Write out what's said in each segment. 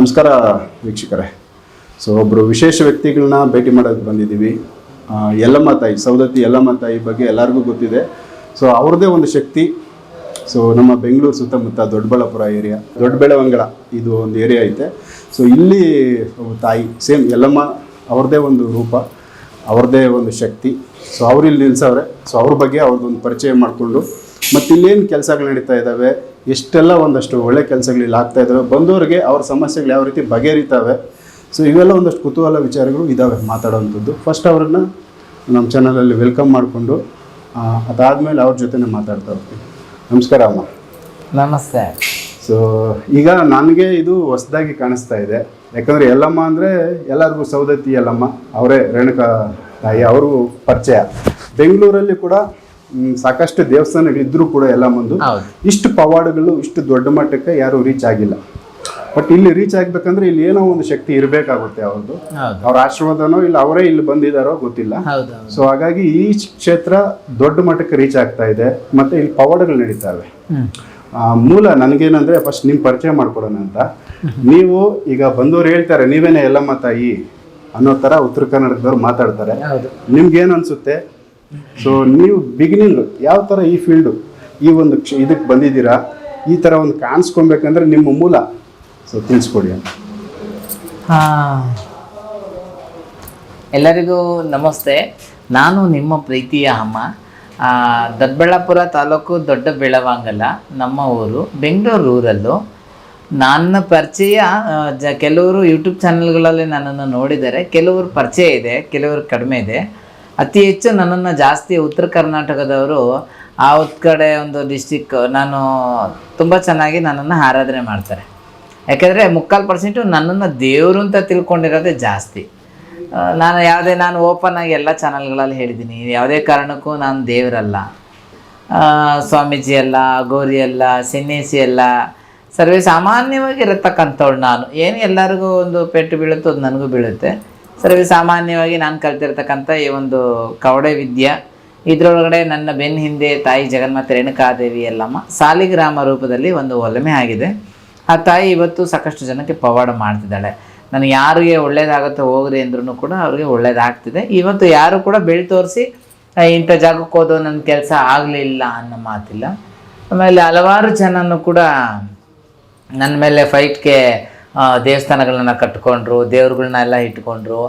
ನಮಸ್ಕಾರ ವೀಕ್ಷಕರೇ. ಸೊ ಒಬ್ಬರು ವಿಶೇಷ ವ್ಯಕ್ತಿಗಳನ್ನ ಭೇಟಿ ಮಾಡೋಕ್ಕೆ ಬಂದಿದ್ದೀವಿ. ಯಲ್ಲಮ್ಮ ತಾಯಿ ಸೌದತ್ತಿ ಯಲ್ಲಮ್ಮ ತಾಯಿ ಬಗ್ಗೆ ಎಲ್ಲರಿಗೂ ಗೊತ್ತಿದೆ. ಸೊ ಅವ್ರದ್ದೇ ಒಂದು ಶಕ್ತಿ. ಸೊ ನಮ್ಮ ಬೆಂಗಳೂರು ಸುತ್ತಮುತ್ತ ದೊಡ್ಡಬಳ್ಳಾಪುರ ಏರಿಯಾ ದೊಡ್ಡಬೆಳವಂಗಳ ಇದು ಒಂದು ಏರಿಯಾ ಐತೆ. ಸೊ ಇಲ್ಲಿ ತಾಯಿ ಸೇಮ್ ಯಲ್ಲಮ್ಮ, ಅವ್ರದ್ದೇ ಒಂದು ರೂಪ, ಅವ್ರದ್ದೇ ಒಂದು ಶಕ್ತಿ. ಸೊ ಅವ್ರು ಇಲ್ಲಿ ನಿಲ್ಸವ್ರೆ. ಸೊ ಅವ್ರ ಬಗ್ಗೆ ಅವ್ರದ್ದೊಂದು ಪರಿಚಯ ಮಾಡಿಕೊಂಡು ಮತ್ತು ಇಲ್ಲೇನು ಕೆಲಸಗಳು ನಡೀತಾ ಇದ್ದಾವೆ ಎಷ್ಟೆಲ್ಲ ಒಂದಷ್ಟು ಒಳ್ಳೆ ಕೆಲಸಗಳು ಇಲ್ಲಿ ಆಗ್ತಾ ಇದ್ದಾವೆ ಬಂದವರಿಗೆ ಅವ್ರ ಸಮಸ್ಯೆಗಳು ಯಾವ ರೀತಿ ಬಗೆಹರಿತಾವೆ ಸೊ ಇವೆಲ್ಲ ಒಂದಷ್ಟು ಕುತೂಹಲ ವಿಚಾರಗಳು ಇದ್ದಾವೆ ಮಾತಾಡೋವಂಥದ್ದು. ಫಸ್ಟ್ ಅವ್ರನ್ನ ನಮ್ಮ ಚಾನಲಲ್ಲಿ ವೆಲ್ಕಮ್ ಮಾಡಿಕೊಂಡು ಅದಾದಮೇಲೆ ಅವ್ರ ಜೊತೆ ಮಾತಾಡ್ತಾ ಹೋಗ್ತೀವಿ ನಮಸ್ಕಾರ ಅಮ್ಮ. ನಮಸ್ತೆ. ಸೊ ಈಗ ನನಗೆ ಇದು ಹೊಸದಾಗಿ ಕಾಣಿಸ್ತಾ ಇದೆ. ಯಾಕಂದರೆ ಎಲ್ಲಮ್ಮ ಅಂದರೆ ಎಲ್ಲರಿಗೂ ಸೌದತ್ತಿ ಎಲ್ಲಮ್ಮ ಅವರೇ ರೇಣುಕಾ ತಾಯಿ ಅವರು ಪರಿಚಯ. ಬೆಂಗಳೂರಲ್ಲಿ ಕೂಡ ಸಾಕಷ್ಟು ದೇವಸ್ಥಾನಗಳಿದ್ರು ಕೂಡ ಎಲ್ಲ ಮುಂದೆ. ಇಷ್ಟು ಪವಾಡಗಳು ಇಷ್ಟು ದೊಡ್ಡ ಮಟ್ಟಕ್ಕೆ ಯಾರು ರೀಚ್ ಆಗಿಲ್ಲ. ಬಟ್ ಇಲ್ಲಿ ರೀಚ್ ಆಗ್ಬೇಕಂದ್ರೆ ಇಲ್ಲಿ ಏನೋ ಒಂದು ಶಕ್ತಿ ಇರಬೇಕಾಗುತ್ತೆ ಅವ್ರದ್ದು. ಅವ್ರ ಆಶೀರ್ವಾದನೋ ಇಲ್ಲ ಅವರೇ ಇಲ್ಲಿ ಬಂದಿದಾರೋ ಗೊತ್ತಿಲ್ಲ. ಸೊ ಹಾಗಾಗಿ ಈ ಕ್ಷೇತ್ರ ದೊಡ್ಡ ಮಟ್ಟಕ್ಕೆ ರೀಚ್ ಆಗ್ತಾ ಇದೆ. ಮತ್ತೆ ಇಲ್ಲಿ ಪವಾಡಗಳು ನಡೀತಾವೆ ಮೂಲ ನನಗೇನಂದ್ರೆ ಫಸ್ಟ್ ನಿಮ್ ಪರಿಚಯ ಮಾಡ್ಕೊಡೋಣ ಅಂತ. ನೀವು ಈಗ ಬಂದವ್ರು ಹೇಳ್ತಾರೆ ನೀವೇನೇ ಎಲ್ಲಮ್ಮ ತಾಯಿ ಅನ್ನೋ ತರ ಉತ್ತರ ಕನ್ನಡದವ್ರು ಮಾತಾಡ್ತಾರೆ. ನಿಮ್ಗೆ ನಿಮ್ಗೇನು ಅನ್ಸುತ್ತೆ? ಸೊ ನೀವು ಬಿಗಿನಿಂಗ್ ಯಾವ ತರ ಈ ಫೀಲ್ಡು ಈ ಒಂದು ಕ್ಷ ಇದಕ್ಕೆ ಬಂದಿದ್ದೀರಾ, ಈ ತರ ಒಂದು ಕಾಣಿಸ್ಕೊಬೇಕಂದ್ರೆ ನಿಮ್ಮ ಮೂಲ. ಸೊ ತಿಳಿಸ್ಕೊಡಿ ಅಂತ. ಎಲ್ಲರಿಗೂ ನಮಸ್ತೆ. ನಾನು ನಿಮ್ಮ ಪ್ರೀತಿಯ ಅಮ್ಮ. ದೊಡ್ಡಬಳ್ಳಾಪುರ ತಾಲೂಕು ದೊಡ್ಡ ಬೆಳವಾಂಗಲ, ನಮ್ಮ ಊರು, ಬೆಂಗಳೂರು ಊರಲ್ಲೂ. ನನ್ನ ಪರಿಚಯ ಜ, ಕೆಲವರು ಯೂಟ್ಯೂಬ್ ಚಾನಲ್ಗಳಲ್ಲಿ ನನ್ನನ್ನು ನೋಡಿದ್ದಾರೆ. ಕೆಲವರು ಪರಿಚಯ ಇದೆ, ಕೆಲವರು ಕಡಿಮೆ ಇದೆ. ಅತಿ ಹೆಚ್ಚು ನನ್ನನ್ನು ಜಾಸ್ತಿ ಉತ್ತರ ಕರ್ನಾಟಕದವರು ಆ ಕಡೆ ಒಂದು ಡಿಸ್ಟಿಕ್ ನಾನು ತುಂಬ ಚೆನ್ನಾಗಿ ನನ್ನನ್ನು ಆರಾಧನೆ ಮಾಡ್ತಾರೆ. ಯಾಕೆಂದರೆ ಮುಕ್ಕಾಲು ಪರ್ಸೆಂಟು ನನ್ನನ್ನು ದೇವರು ಅಂತ ತಿಳ್ಕೊಂಡಿರೋದೇ ಜಾಸ್ತಿ. ನಾನು ಯಾವುದೇ ನಾನು ಓಪನ್ ಆಗಿ ಎಲ್ಲ ಚಾನಲ್ಗಳಲ್ಲಿ ಹೇಳಿದ್ದೀನಿ. ಯಾವುದೇ ಕಾರಣಕ್ಕೂ ನಾನು ದೇವರಲ್ಲ. ಸ್ವಾಮೀಜಿ ಅಲ್ಲ ಗೌರಿ ಅಲ್ಲ ಸನ್ಯಾಸಿ ಅಲ್ಲ ಸರ್ವೇ ಸಾಮಾನ್ಯವಾಗಿ ಇರತಕ್ಕಂಥವ್ಳು ನಾನು. ಏನು ಎಲ್ಲರಿಗೂ ಒಂದು ಪೆಟ್ಟು ಬೀಳುತ್ತೋ ಅದು ನನಗೂ ಬೀಳುತ್ತೆ. ಸರ್ವೇ ಸಾಮಾನ್ಯವಾಗಿ ನಾನು ಕಲ್ತಿರ್ತಕ್ಕಂಥ ಈ ಒಂದು ಕವಡೆ ವಿದ್ಯೆ. ಇದರೊಳಗಡೆ ನನ್ನ ಬೆನ್ನ ಹಿಂದೆ ತಾಯಿ ಜಗನ್ಮಾತೆ ರೇಣುಕಾದೇವಿ ಎಲ್ಲಮ್ಮ ಸಾಲಿಗ್ರಾಮ ರೂಪದಲ್ಲಿ ಒಂದು ಒಲಮೆ ಆಗಿದೆ. ಆ ತಾಯಿ ಇವತ್ತು ಸಾಕಷ್ಟು ಜನಕ್ಕೆ ಪವಾಡ ಮಾಡ್ತಿದ್ದಾಳೆ. ನನಗೆ ಯಾರಿಗೆ ಒಳ್ಳೇದಾಗುತ್ತೆ ಹೋಗ್ರಿ ಅಂದ್ರೂ ಕೂಡ ಅವ್ರಿಗೆ ಒಳ್ಳೇದಾಗ್ತಿದೆ. ಇವತ್ತು ಯಾರು ಕೂಡ ಬೆಳ್ ತೋರಿಸಿ ಇಂಥ ಜಾಗಕ್ಕೆ ಹೋದೋ ನನ್ನ ಕೆಲಸ ಆಗಲಿಲ್ಲ ಅನ್ನೋ ಮಾತಿಲ್ಲ. ಆಮೇಲೆ ಹಲವಾರು ಜನನೂ ಕೂಡ ನನ್ನ ಮೇಲೆ ಫೈಟ್ಗೆ ದೇವಸ್ಥಾನಗಳನ್ನ ಕಟ್ಕೊಂಡ್ರು ದೇವ್ರುಗಳನ್ನೆಲ್ಲ ಇಟ್ಕೊಂಡ್ರು.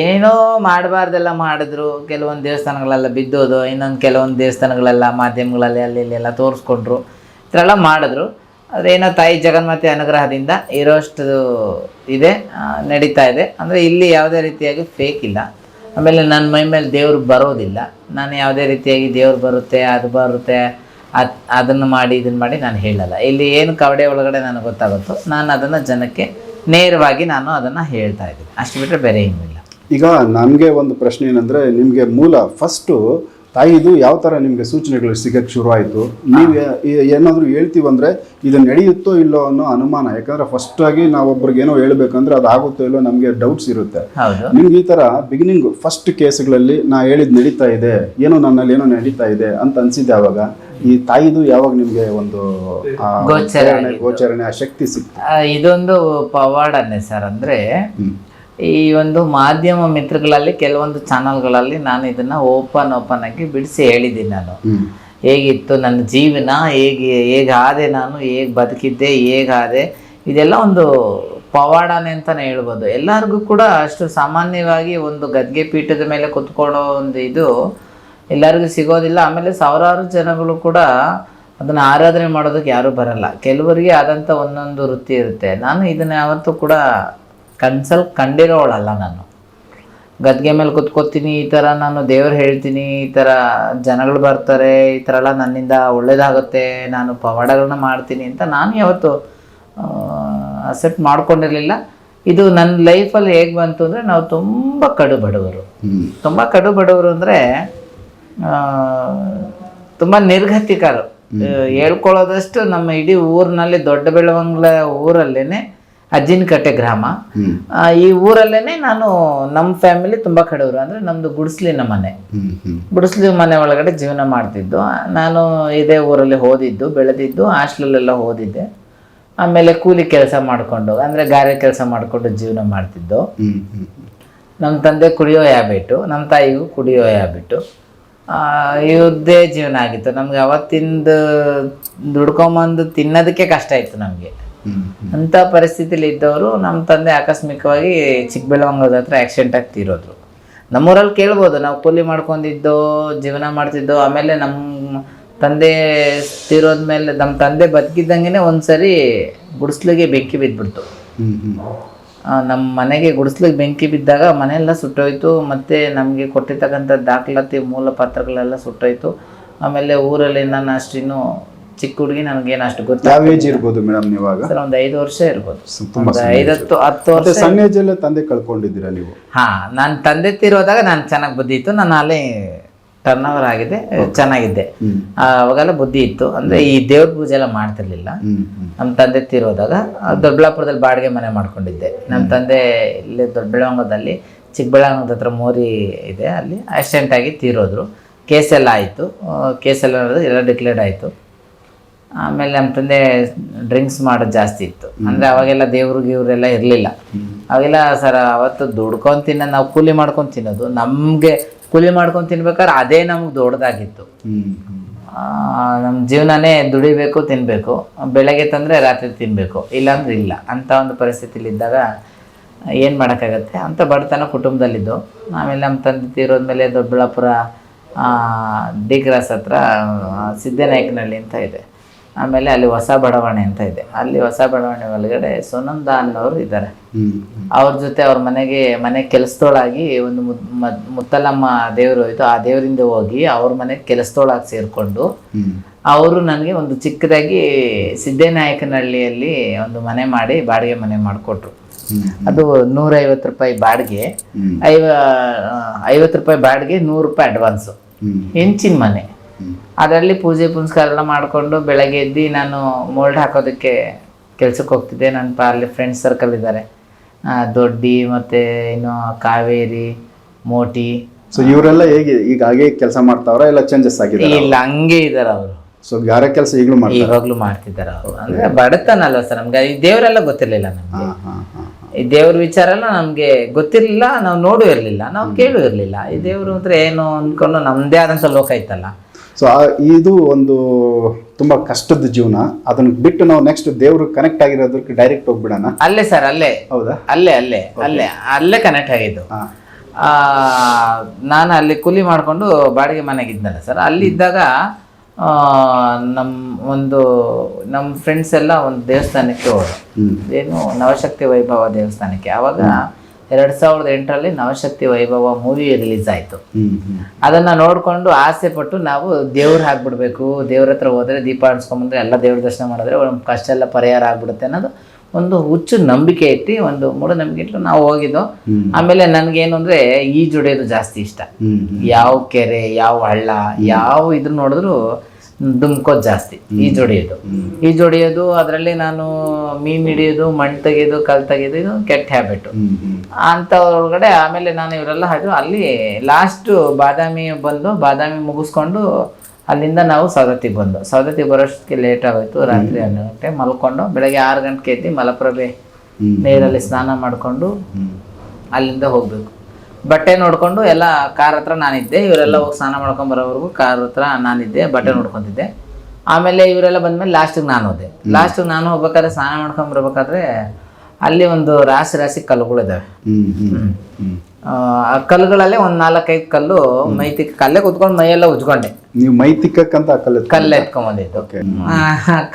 ಏನೇನೋ ಮಾಡಬಾರ್ದೆಲ್ಲ ಮಾಡಿದ್ರು. ಕೆಲವೊಂದು ದೇವಸ್ಥಾನಗಳೆಲ್ಲ ಬಿದ್ದೋದು, ಇನ್ನೊಂದು ಕೆಲವೊಂದು ದೇವಸ್ಥಾನಗಳೆಲ್ಲ ಮಾಧ್ಯಮಗಳಲ್ಲಿ, ಅಲ್ಲಿ, ಇಲ್ಲಿ ಎಲ್ಲ ತೋರಿಸ್ಕೊಂಡ್ರು. ಈ ಥರ ಎಲ್ಲ ಮಾಡಿದ್ರು ಅದೇನೋ ತಾಯಿ ಜಗನ್ಮಾತೆ ಅನುಗ್ರಹದಿಂದ ಇರೋಷ್ಟು ಇದೆ ನಡೀತಾ ಇದೆ. ಅಂದರೆ ಇಲ್ಲಿ ಯಾವುದೇ ರೀತಿಯಾಗಿ ಫೇಕ್ ಇಲ್ಲ. ಆಮೇಲೆ ನನ್ನ ಮೈ ಮೇಲೆ ದೇವ್ರು ಬರೋದಿಲ್ಲ. ನಾನು ಯಾವುದೇ ರೀತಿಯಾಗಿ ದೇವ್ರು ಬರುತ್ತೆ, ಅದು ಬರುತ್ತೆ ಅದ್ ಅದನ್ನು ಮಾಡಿ ಇದನ್ನು ಮಾಡಿ ನಾನು ಹೇಳಲ್ಲ. ಇಲ್ಲಿ ಏನು ಕವಡೆ ಒಳಗಡೆ ನನಗೆ ಗೊತ್ತಾಗುತ್ತೋ ನಾನು ಅದನ್ನು ಜನಕ್ಕೆ ನೇರವಾಗಿ ನಾನು ಅದನ್ನು ಹೇಳ್ತಾ ಇದ್ದೀನಿ. ಅಷ್ಟು ಬಿಟ್ಟರೆ ಬೇರೆ ಏನೂ ಇಲ್ಲ. ಈಗ ನಮಗೆ ಒಂದು ಪ್ರಶ್ನೆ ಏನಂದರೆ ನಿಮಗೆ ಮೂಲ ಫಸ್ಟು ತಾಯಿದು ಯಾವ ಥರ ನಿಮಗೆ ಸೂಚನೆಗಳು ಸಿಗಕ್ಕೆ ಶುರುವಾಯಿತು? ನೀವು ಏನಾದರೂ ಹೇಳ್ತೀವಂದರೆ ಇದು ನಡೆಯುತ್ತೋ ಇಲ್ಲೋ ಅನ್ನೋ ಅನುಮಾನ. ಯಾಕಂದರೆ ಫಸ್ಟಾಗಿ ಆಗಿ ನಾವೊಬ್ರಿಗೆ ಏನೋ ಹೇಳ್ಬೇಕಂದ್ರೆ ಅದು ಆಗುತ್ತೋ ಇಲ್ಲೋ ನಮಗೆ ಡೌಟ್ಸ್ ಇರುತ್ತೆ. ನಿಮ್ಗೆ ಈ ಥರ ಬಿಗಿನಿಂಗ್ ಫಸ್ಟ್ ಕೇಸ್ಗಳಲ್ಲಿ ನಾ ಹೇಳಿದ್ ನಡೀತಾ ಇದೆ ಏನೋ ನನ್ನಲ್ಲಿ ಏನೋ ನಡೀತಾ ಇದೆ ಅಂತ ಅನಿಸಿದ್ದೆ ಅವಾಗ? ಈ ತಾಯಿದು ಯಾವಾಗ ನಿಮಗೆ ಒಂದು ಗೋಚರಣೆ ಗೋಚರ ಪ್ರೇರಣೆ, ಗೋಚರಣೆ ಆ ಶಕ್ತಿ ಸಿಕ್ತು? ಆ, ಇದೊಂದು ಪವಾಡನೆ ಸರ್ ಅಂದರೆ ಹ್ಮ್. ಈ ಒಂದು ಮಾಧ್ಯಮ ಮಿತ್ರಗಳಲ್ಲಿ ಕೆಲವೊಂದು ಚಾನಲ್ಗಳಲ್ಲಿ ನಾನು ಇದನ್ನ ಓಪನ್ ಓಪನ್ ಆಗಿ ಬಿಡಿಸಿ ಹೇಳಿದ್ದೀನಿ ನಾನು. ಹ್ಮ್. ಹೇಗಿತ್ತು ನನ್ನ ಜೀವನ ಹೇಗೆ ಹೇಗಾದೆ ನಾನು ಹೇಗೆ ಬದುಕಿದ್ದೆ ಹೇಗಾದೆ ಇದೆಲ್ಲ ಒಂದು ಪವಾಡನೆ ಅಂತಲೇ ಹೇಳ್ಬೋದು. ಎಲ್ಲರಿಗೂ ಕೂಡ ಅಷ್ಟು ಸಾಮಾನ್ಯವಾಗಿ ಒಂದು ಗದ್ಗೆ ಪೀಠದ ಮೇಲೆ ಕುತ್ಕೊಳ್ಳೋ ಒಂದು ಇದು ಎಲ್ಲರಿಗೂ ಸಿಗೋದಿಲ್ಲ. ಆಮೇಲೆ ಸಾವಿರಾರು ಜನಗಳು ಕೂಡ ಅದನ್ನು ಆರಾಧನೆ ಮಾಡೋದಕ್ಕೆ ಯಾರೂ ಬರಲ್ಲ. ಕೆಲವರಿಗೆ ಆದಂಥ ಒಂದೊಂದು ವೃತ್ತಿ ಇರುತ್ತೆ. ನಾನು ಇದನ್ನು ಯಾವತ್ತೂ ಕೂಡ ಕನ್ಸಲ್ ಕಂಡಿರೋಳಲ್ಲ ನಾನು. ಗದ್ಗೆ ಮೇಲೆ ಕುತ್ಕೋತೀನಿ ಈ ಥರ ನಾನು ದೇವ್ರು ಹೇಳ್ತೀನಿ ಈ ಥರ ಜನಗಳು ಬರ್ತಾರೆ ಈ ಥರ ಎಲ್ಲ ನನ್ನಿಂದ ಒಳ್ಳೇದಾಗುತ್ತೆ ನಾನು ಪವಾಡಗಳನ್ನ ಮಾಡ್ತೀನಿ ಅಂತ ನಾನು ಯಾವತ್ತು ಅಸೆಪ್ಟ್ ಮಾಡ್ಕೊಂಡಿರಲಿಲ್ಲ. ಇದು ನನ್ನ ಲೈಫಲ್ಲಿ ಹೇಗೆ ಬಂತು ಅಂದರೆ ನಾವು ತುಂಬ ಕಡು ಬಡವರು. ತುಂಬ ಕಡು ಬಡವರು ಅಂದರೆ ತುಂಬ ನಿರ್ಗತಿಕರು. ಹೇಳ್ಕೊಳ್ಳೋದಷ್ಟು ನಮ್ಮ ಇಡೀ ಊರಿನಲ್ಲಿ ದೊಡ್ಡ ಬೆಳವಂಗ್ಲ ಊರಲ್ಲೇನೆ ಅಜ್ಜಿನಕಟ್ಟೆ ಗ್ರಾಮ. ಈ ಊರಲ್ಲೇನೆ ನಾನು ನಮ್ಮ ಫ್ಯಾಮಿಲಿ ತುಂಬಾ ಕಡವರು ಅಂದ್ರೆ ನಮ್ದು ಗುಡಿಸ್ಲಿನ ಮನೆ. ಹ್ಮ್ ಹ್ಮ್. ಗುಡಿಸ್ಲಿ ಮನೆ ಒಳಗಡೆ ಜೀವನ ಮಾಡ್ತಿದ್ದು. ನಾನು ಇದೇ ಊರಲ್ಲಿ ಓದಿದ್ದು ಬೆಳೆದಿದ್ದು ಹಾಸ್ಟೆಲಲ್ಲೆಲ್ಲ ಓದಿದ್ದೆ. ಆಮೇಲೆ ಕೂಲಿ ಕೆಲಸ ಮಾಡಿಕೊಂಡು ಅಂದ್ರೆ ಗಾರೆ ಕೆಲಸ ಮಾಡಿಕೊಂಡು ಜೀವನ ಮಾಡ್ತಿದ್ದು. ನಮ್ಮ ತಂದೆ ಕುಡಿಯೋ ಹ್ಯಾಬಿಟ್ಟು ನಮ್ಮ ತಾಯಿಗೂ ಕುಡಿಯೋ ಹ್ಯಾಬಿಟ್ಟು ಇದೇ ಜೀವನ ಆಗಿತ್ತು. ನಮ್ಗೆ ಅವತ್ತಿಂದ ದುಡ್ಕೊಂಬಂದು ತಿನ್ನೋದಕ್ಕೆ ಕಷ್ಟ ಇತ್ತು ನಮಗೆ. ಅಂತ ಅಂಥ ಪರಿಸ್ಥಿತಿಲಿ ಇದ್ದವರು ನಮ್ಮ ತಂದೆ ಆಕಸ್ಮಿಕವಾಗಿ ಚಿಕ್ಕಬೆಳವಂಗದ ಹತ್ರ ಆಕ್ಸಿಡೆಂಟ್ ಆಗಿ ತೀರೋದ್ರು. ನಮ್ಮೂರಲ್ಲಿ ಕೇಳ್ಬೋದು ನಾವು ಕೂಲಿ ಮಾಡ್ಕೊಂಡಿದ್ದೋ ಜೀವನ ಮಾಡ್ತಿದ್ದೋ ಆಮೇಲೆ ನಮ್ಮ ತಂದೆ ತೀರೋದ್ಮೇಲೆ ನಮ್ಮ ತಂದೆ ಬದುಕಿದ್ದಂಗೆ ಒಂದ್ಸರಿ ಗುಡಿಸ್ಲಿಗೆ ಬೆಂಕಿ ಬಿದ್ದುಬಿಡ್ತು ನಮ್ಮ ಮನೆಗೆ ಗುಡಿಸ್ಲಿಕ್ಕೆ ಬೆಂಕಿ ಬಿದ್ದಾಗ ಮನೆಯೆಲ್ಲ ಸುಟ್ಟೋಯ್ತು ಮತ್ತು ನಮಗೆ ಕೊಟ್ಟಿರ್ತಕ್ಕಂಥ ದಾಖಲಾತಿ ಮೂಲ ಪತ್ರಗಳೆಲ್ಲ ಸುಟ್ಟೋಯ್ತು. ಆಮೇಲೆ ಊರಲ್ಲಿ ನಾನು ಅಷ್ಟಿನ್ನು ಚಿಕ್ಕ ಹುಡುಗಿ ನನಗೇನು ಅಷ್ಟು ಗೊತ್ತಿರ್ಬೋದು ಯಾವ ಏಜ್ ಇರ್ಬೋದು ಮೇಡಮ್ ಇವಾಗ ಸರ್ ಒಂದು ಐದು ವರ್ಷ ಇರ್ಬೋದು. ಐದತ್ತು ಹತ್ತು ವರ್ಷ ಸಣ್ಣ ತಂದೆ ಕಳ್ಕೊಂಡಿದ್ದೀರಾ ನೀವು? ಹಾ ನಾನು ತಂದೆ ತೀರೋದಾಗ ನಾನು ಚೆನ್ನಾಗಿ ಬುದ್ಧಿತ್ತು ನಾನು ಅಲ್ಲೇ ಟರ್ನ್ ಓವರ್ ಆಗಿದೆ ಚೆನ್ನಾಗಿದ್ದೆ ಅವಾಗೆಲ್ಲ ಬುದ್ಧಿ ಇತ್ತು. ಅಂದ್ರೆ ಈ ದೇವ್ರ ಪೂಜೆ ಎಲ್ಲ ಮಾಡ್ತಿರ್ಲಿಲ್ಲ. ನಮ್ಮ ತಂದೆ ತೀರೋದಾಗ ದೊಡ್ಡಬಳ್ಳಾಪುರದಲ್ಲಿ ಬಾಡಿಗೆ ಮನೆ ಮಾಡ್ಕೊಂಡಿದ್ದೆ. ನಮ್ಮ ತಂದೆ ಇಲ್ಲಿ ದೊಡ್ಡಬಳ್ಳಾಂಗದಲ್ಲಿ ಚಿಕ್ಕಬಳ್ಳಾಂಗದ ಹತ್ರ ಮೋರಿ ಇದೆ. ಅಲ್ಲಿ ಆಕ್ಸಿಡೆಂಟ್ ಆಗಿ ತೀರೋದ್ರು. ಕೇಸ್ ಎಲ್ಲ ಆಯಿತು. ಕೇಸ್ ನಡೆದು ಎಲ್ಲ ಡಿಕ್ಲೇರ್ಡ್ ಆಯಿತು. ಆಮೇಲೆ ನಮ್ಮ ತಂದೆ ಡ್ರಿಂಕ್ಸ್ ಮಾಡೋದು ಜಾಸ್ತಿ ಇತ್ತು. ಅಂದರೆ ಅವಾಗೆಲ್ಲ ದೇವ್ರು ಗೀವ್ರೆಲ್ಲ ಇರಲಿಲ್ಲ. ಅವಾಗೆಲ್ಲ ಸರ್ ಅವತ್ತು ದುಡ್ಕೊಂಡು ತಿನ್ನ ನಾವು ಕೂಲಿ ಮಾಡ್ಕೊಂಡು ತಿನ್ನೋದು. ನಮಗೆ ಕೂಲಿ ಮಾಡ್ಕೊಂಡು ತಿನ್ಬೇಕಾದ್ರೆ ಅದೇ ನಮ್ಗೆ ದೊಡ್ಡದಾಗಿತ್ತು. ನಮ್ಮ ಜೀವನನೇ ದುಡಿಬೇಕು ತಿನ್ನಬೇಕು ಬೆಳಗ್ಗೆ ತಂದರೆ ರಾತ್ರಿ ತಿನ್ನಬೇಕು ಇಲ್ಲಾಂದ್ರೆ ಇಲ್ಲ. ಅಂಥ ಒಂದು ಪರಿಸ್ಥಿತಿಲಿ ಇದ್ದಾಗ ಏನು ಮಾಡೋಕ್ಕಾಗತ್ತೆ? ಅಂಥ ಬಡತನ ಕುಟುಂಬದಲ್ಲಿದ್ದು. ಆಮೇಲೆ ನಮ್ಮ ತಂದೆ ತೀರೋದ್ಮೇಲೆ ದೊಡ್ಡಬಳ್ಳಾಪುರ ಡಿ ಕ್ರಾಸ್ ಹತ್ರ ಸಿದ್ದನಾಯಕನಹಳ್ಳಿ ಅಂತ ಇದೆ. ಆಮೇಲೆ ಅಲ್ಲಿ ಹೊಸ ಬಡಾವಣೆ ಅಂತ ಇದೆ. ಅಲ್ಲಿ ಹೊಸ ಬಡಾವಣೆ ಒಳಗಡೆ ಸುನಂದ ಅನ್ನೋರು ಇದ್ದಾರೆ. ಅವ್ರ ಜೊತೆ ಅವ್ರ ಮನೆಗೆ ಮನೆ ಕೆಲಸದೊಳಾಗಿ ಒಂದು ಮುತ್ತಲಮ್ಮ ದೇವರು ಹೋಯ್ತು ಆ ದೇವರಿಂದ ಹೋಗಿ ಅವ್ರ ಮನೆ ಕೆಲಸದೊಳಗೆ ಸೇರಿಕೊಂಡು ಅವರು ನನಗೆ ಒಂದು ಚಿಕ್ಕದಾಗಿ ಸಿದ್ದೇನಾಯಕನಹಳ್ಳಿಯಲ್ಲಿ ಒಂದು ಮನೆ ಮಾಡಿ ಬಾಡಿಗೆ ಮನೆ ಮಾಡಿಕೊಟ್ರು. ಅದು ನೂರೈವತ್ತು ರೂಪಾಯಿ ಬಾಡಿಗೆ. ಐವ ಐವತ್ತು ರೂಪಾಯಿ ಬಾಡಿಗೆ ನೂರು ರೂಪಾಯಿ ಅಡ್ವಾನ್ಸು. ಹೆಂಚಿನ ಮನೆ. ಅದರಲ್ಲಿ ಪೂಜೆ ಪುನಸ್ಕಾರ ಎಲ್ಲ ಮಾಡಿಕೊಂಡು ಬೆಳಗ್ಗೆ ಎದ್ದು ನಾನು ಮೋಲ್ಡ್ ಹಾಕೋದಕ್ಕೆ ಕೆಲಸಕ್ಕೆ ಹೋಗ್ತಿದ್ದೆ. ನನ್ನ ಪ ಅಲ್ಲಿ ಫ್ರೆಂಡ್ಸ್ ಸರ್ಕಲ್ ಇದ್ದಾರೆ ದೊಡ್ಡಿ ಮತ್ತು ಇನ್ನು ಕಾವೇರಿ ಮೋಟಿ ಸೊ ಇವರೆಲ್ಲ ಹೇಗೆ ಈಗ ಹಾಗೆ ಕೆಲಸ ಮಾಡ್ತಾವ್ರ ಎಲ್ಲ ಚೇಂಜಸ್ ಆಗಿದೆ ಇಲ್ಲ ಹಂಗೆ ಇದ್ದಾರೆ ಅವರು. ಸೊ ಗಾರೆ ಕೆಲಸ ಈಗಲೂ ಮಾಡ್ತಾರೆ? ಇವಾಗ್ಲೂ ಮಾಡ್ತಿದ್ದಾರೆ ಅವರು. ಅಂದ್ರೆ ಬಡತನ ಅಲ್ಲ ಸರ್ ನಮ್ಗೆ ಈ ದೇವರೆಲ್ಲ ಗೊತ್ತಿರಲಿಲ್ಲ ನಮಗೆ. ಈ ದೇವ್ರ ವಿಚಾರ ಎಲ್ಲ ನಮಗೆ ಗೊತ್ತಿರಲಿಲ್ಲ ನಾವು ನೋಡು ಇರ್ಲಿಲ್ಲ ನಾವು ಕೇಳು ಇರ್ಲಿಲ್ಲ. ಈ ದೇವರು ಅಂದರೆ ಏನು ಅಂದ್ಕೊಂಡು ನಮ್ಮದೇ ಆದಂಥ ಲೋಕ ಇತ್ತಲ್ಲ. ಸೊ ಇದು ಒಂದು ತುಂಬ ಕಷ್ಟದ ಜೀವನ. ಅದನ್ನ ಬಿಟ್ಟು ನಾವು ನೆಕ್ಸ್ಟ್ ದೇವ್ರಿಗೆ ಕನೆಕ್ಟ್ ಆಗಿರೋದಕ್ಕೆ ಡೈರೆಕ್ಟ್ ಹೋಗ್ಬಿಡೋಣ. ಅಲ್ಲೇ ಸರ್ ಅಲ್ಲೇ. ಹೌದಾ? ಅಲ್ಲೇ ಅಲ್ಲೇ ಅಲ್ಲೇ ಅಲ್ಲೇ ಕನೆಕ್ಟ್ ಆಗಿದ್ದು. ನಾನು ಅಲ್ಲಿ ಕೂಲಿ ಮಾಡಿಕೊಂಡು ಬಾಡಿಗೆ ಮನೆಗೆ ಇದ್ದಲ್ಲ ಸರ್ ಅಲ್ಲಿ ಇದ್ದಾಗ ನಮ್ಮ ಒಂದು ನಮ್ಮ ಫ್ರೆಂಡ್ಸ್ ಎಲ್ಲ ಒಂದು ದೇವಸ್ಥಾನಕ್ಕೆ ಹೋದ್ರು. ಏನು ನವಶಕ್ತಿ ವೈಭವ ದೇವಸ್ಥಾನಕ್ಕೆ. ಆವಾಗ ಎರಡು ಸಾವಿರದ ಎಂಟರಲ್ಲಿ ನವಶಕ್ತಿ ವೈಭವ ಮೂವಿ ರಿಲೀಸ್ ಆಯಿತು ಅದನ್ನು ನೋಡಿಕೊಂಡು ಆಸೆ ಪಟ್ಟು ನಾವು ದೇವ್ರು ಹಾಕ್ಬಿಡ್ಬೇಕು ದೇವ್ರ ಹತ್ರ ಹೋದರೆ ದೀಪ ಅಣಿಸ್ಕೊಂಬಂದ್ರೆ ಎಲ್ಲ ದೇವ್ರ ದರ್ಶನ ಮಾಡಿದ್ರೆ ನಮ್ಮ ಕಷ್ಟ ಎಲ್ಲ ಪರಿಹಾರ ಆಗ್ಬಿಡುತ್ತೆ ಅನ್ನೋದು ಒಂದು ಹುಚ್ಚು ನಂಬಿಕೆ ಇಟ್ಟು ಒಂದು ಮೂಢನಂಬಿಕೆ ಇಟ್ಟು ನಾವು ಹೋಗಿದ್ದು. ಆಮೇಲೆ ನನಗೇನು ಅಂದರೆ ಈಜೊಡೆಯೋದು ಜಾಸ್ತಿ ಇಷ್ಟ. ಯಾವ ಕೆರೆ ಯಾವ ಹಳ್ಳ ಯಾವ ಇದ್ರ ನೋಡಿದ್ರು ದುಮ್ಕೋದು ಜಾಸ್ತಿ. ಈಜೊಡೆಯೋದು ಈಜೊಡೆಯೋದು ಅದರಲ್ಲಿ ನಾನು ಮೀನು ಹಿಡಿಯೋದು ಮಣ್ಣು ತೆಗೆಯೋದು ಕಲ್ ತೆಗೆಯೋದು ಇದು ಕೆಟ್ಟ ಹ್ಯಾಬಿಟ್ ಅಂತ ಒಳಗಡೆ ಆಮೇಲೆ ನಾನು ಇವರೆಲ್ಲ ಹಾಕಿದ್ರು ಅಲ್ಲಿ ಲಾಸ್ಟು ಬಾದಾಮಿ ಬಂದು ಬಾದಾಮಿ ಮುಗಿಸ್ಕೊಂಡು ಅಲ್ಲಿಂದ ನಾವು ಸವದತ್ತಿಗೆ ಬಂದು. ಸವದತ್ತಿಗೆ ಬರೋಷ್ಟಕ್ಕೆ ಲೇಟ್ ಆಗೋಯ್ತು ರಾತ್ರಿ ಹನ್ನೆರಡು ಗಂಟೆ ಮಲ್ಕೊಂಡು ಬೆಳಗ್ಗೆ ಆರು ಗಂಟೆಗೆ ಎದ್ದು ಮಲಪ್ರಭೆ ನೀರಲ್ಲಿ ಸ್ನಾನ ಮಾಡಿಕೊಂಡು ಅಲ್ಲಿಂದ ಹೋಗ್ಬೇಕು. ಬಟ್ಟೆ ನೋಡ್ಕೊಂಡು ಎಲ್ಲ ಕಾರ್ ಹತ್ರ ನಾನಿದ್ದೆ. ಇವರೆಲ್ಲ ಹೋಗಿ ಸ್ನಾನ ಮಾಡ್ಕೊಂಡ್ ಬರೋವರೆಗೂ ಕಾರ್ ಹತ್ರ ನಾನಿದ್ದೆ ಬಟ್ಟೆ ನೋಡ್ಕೊಂತಿದ್ದೆ. ಆಮೇಲೆ ಇವರೆಲ್ಲ ಬಂದ್ಮೇಲೆ ಲಾಸ್ಟಿಗೆ ನಾನು ಹೋದೆ. ಲಾಸ್ಟಿಗೆ ನಾನು ಹೋಗ್ಬೇಕಾದ್ರೆ ಸ್ನಾನ ಮಾಡ್ಕೊಂಡ್ ಬರ್ಬೇಕಾದ್ರೆ ಅಲ್ಲಿ ಒಂದು ರಾಶಿ ರಾಶಿ ಕಲ್ಲುಗಳಿದಾವೆ ಆ ಕಲ್ಲುಗಳಲ್ಲೇ ಒಂದು ನಾಲ್ಕೈದು ಕಲ್ಲು ಮೈತಿಕ್ ಕಲ್ಲೇ ಕುತ್ಕೊಂಡು ಮೈಯೆಲ್ಲ ಉಜ್ಕೊಂಡೆ. ನೀವು ಮೈ ತಿಕ್ಕಕ್ಕಂತ ಆ ಕಲ್ಲು ಕಲ್ಲು ಕಲ್ಲುಗಳು ಆ,